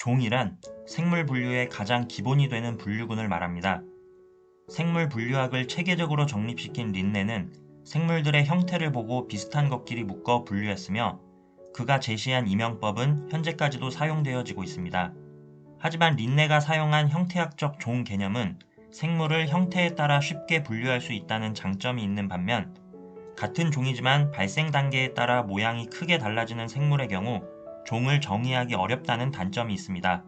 종이란 생물 분류의 가장 기본이 되는 분류군을 말합니다. 생물 분류학을 체계적으로 정립시킨 린네는 생물들의 형태를 보고 비슷한 것끼리 묶어 분류했으며 그가 제시한 이명법은 현재까지도 사용되어지고 있습니다. 하지만 린네가 사용한 형태학적 종 개념은 생물을 형태에 따라 쉽게 분류할 수 있다는 장점이 있는 반면 같은 종이지만 발생 단계에 따라 모양이 크게 달라지는 생물의 경우 종을 정의하기 어렵다는 단점이 있습니다.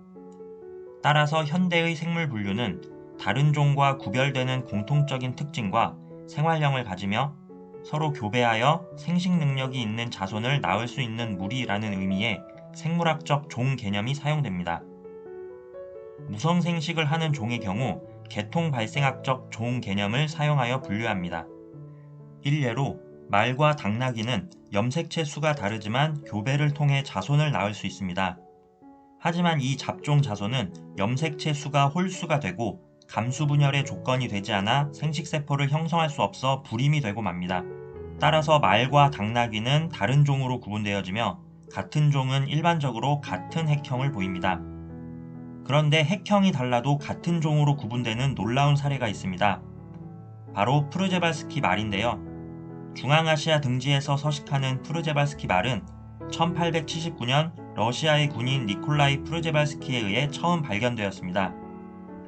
따라서 현대의 생물 분류는 다른 종과 구별되는 공통적인 특징과 생활형을 가지며 서로 교배하여 생식 능력이 있는 자손을 낳을 수 있는 무리라는 의미의 생물학적 종 개념이 사용됩니다. 무성 생식을 하는 종의 경우 개통 발생학적 종 개념을 사용하여 분류합니다. 일례로 말과 당나귀는 염색체 수가 다르지만 교배를 통해 자손을 낳을 수 있습니다. 하지만 이 잡종 자손은 염색체 수가 홀수가 되고 감수 분열의 조건이 되지 않아 생식세포를 형성할 수 없어 불임이 되고 맙니다. 따라서 말과 당나귀는 다른 종으로 구분되어지며 같은 종은 일반적으로 같은 핵형을 보입니다. 그런데 핵형이 달라도 같은 종으로 구분되는 놀라운 사례가 있습니다. 바로 프르제발스키 말인데요. 중앙아시아 등지에서 서식하는 프르제발스키 말은 1879년 러시아의 군인 니콜라이 프르제발스키에 의해 처음 발견되었습니다.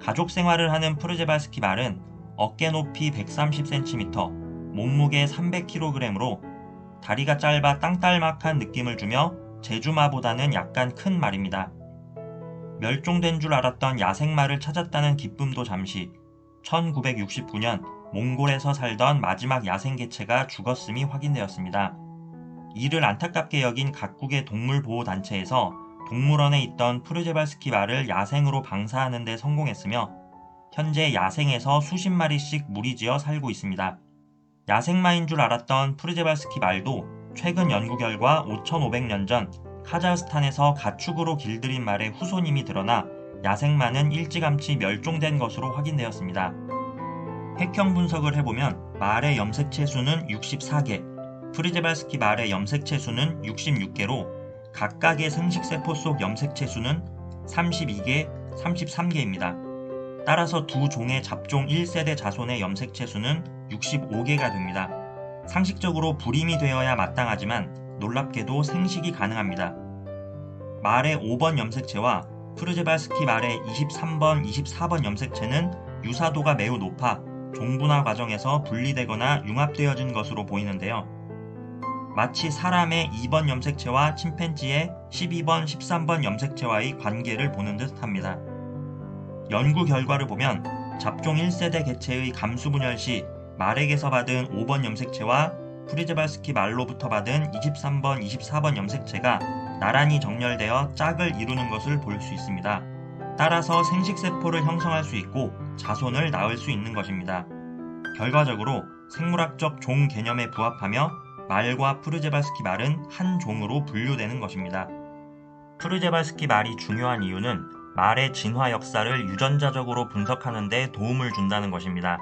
가족 생활을 하는 프르제발스키 말은 어깨 높이 130cm, 몸무게 300kg으로 다리가 짧아 땅딸막한 느낌을 주며 제주마보다는 약간 큰 말입니다. 멸종된 줄 알았던 야생마를 찾았다는 기쁨도 잠시 1969년 몽골에서 살던 마지막 야생 개체가 죽었음이 확인되었습니다. 이를 안타깝게 여긴 각국의 동물보호단체에서 동물원에 있던 프르제발스키 말을 야생으로 방사하는 데 성공했으며 현재 야생에서 수십 마리씩 무리지어 살고 있습니다. 야생마인 줄 알았던 프르제발스키 말도 최근 연구 결과 5,500년 전 카자흐스탄에서 가축으로 길들인 말의 후손임이 드러나 야생마는 일찌감치 멸종된 것으로 확인되었습니다. 핵형 분석을 해보면 말의 염색체 수는 64개, 프리제발스키 말의 염색체 수는 66개로 각각의 생식세포 속 염색체 수는 32개, 33개입니다. 따라서 두 종의 잡종 1세대 자손의 염색체 수는 65개가 됩니다. 상식적으로 불임이 되어야 마땅하지만 놀랍게도 생식이 가능합니다. 말의 5번 염색체와 프르제발스키 말의 23번, 24번 염색체는 유사도가 매우 높아 종분화 과정에서 분리되거나 융합되어진 것으로 보이는데요. 마치 사람의 2번 염색체와 침팬지의 12번, 13번 염색체와의 관계를 보는 듯 합니다. 연구 결과를 보면 잡종 1세대 개체의 감수 분열 시 말에게서 받은 5번 염색체와 프리제발스키 말로부터 받은 23번, 24번 염색체가 나란히 정렬되어 짝을 이루는 것을 볼 수 있습니다. 따라서 생식세포를 형성할 수 있고 자손을 낳을 수 있는 것입니다. 결과적으로 생물학적 종 개념에 부합하며 말과 프르제발스키 말은 한 종으로 분류되는 것입니다. 프르제발스키 말이 중요한 이유는 말의 진화 역사를 유전자적으로 분석하는 데 도움을 준다는 것입니다.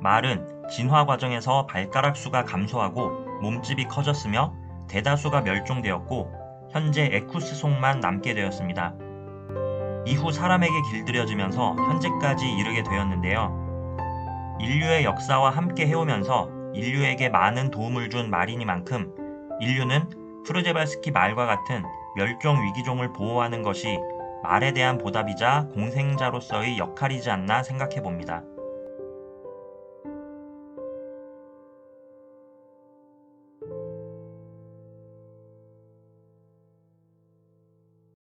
말은 진화 과정에서 발가락 수가 감소하고 몸집이 커졌으며 대다수가 멸종되었고 현재 에쿠스 속만 남게 되었습니다. 이후 사람에게 길들여지면서 현재까지 이르게 되었는데요. 인류의 역사와 함께 해오면서 인류에게 많은 도움을 준 말이니만큼 인류는 프르제발스키 말과 같은 멸종 위기종을 보호하는 것이 말에 대한 보답이자 공생자로서의 역할이지 않나 생각해 봅니다.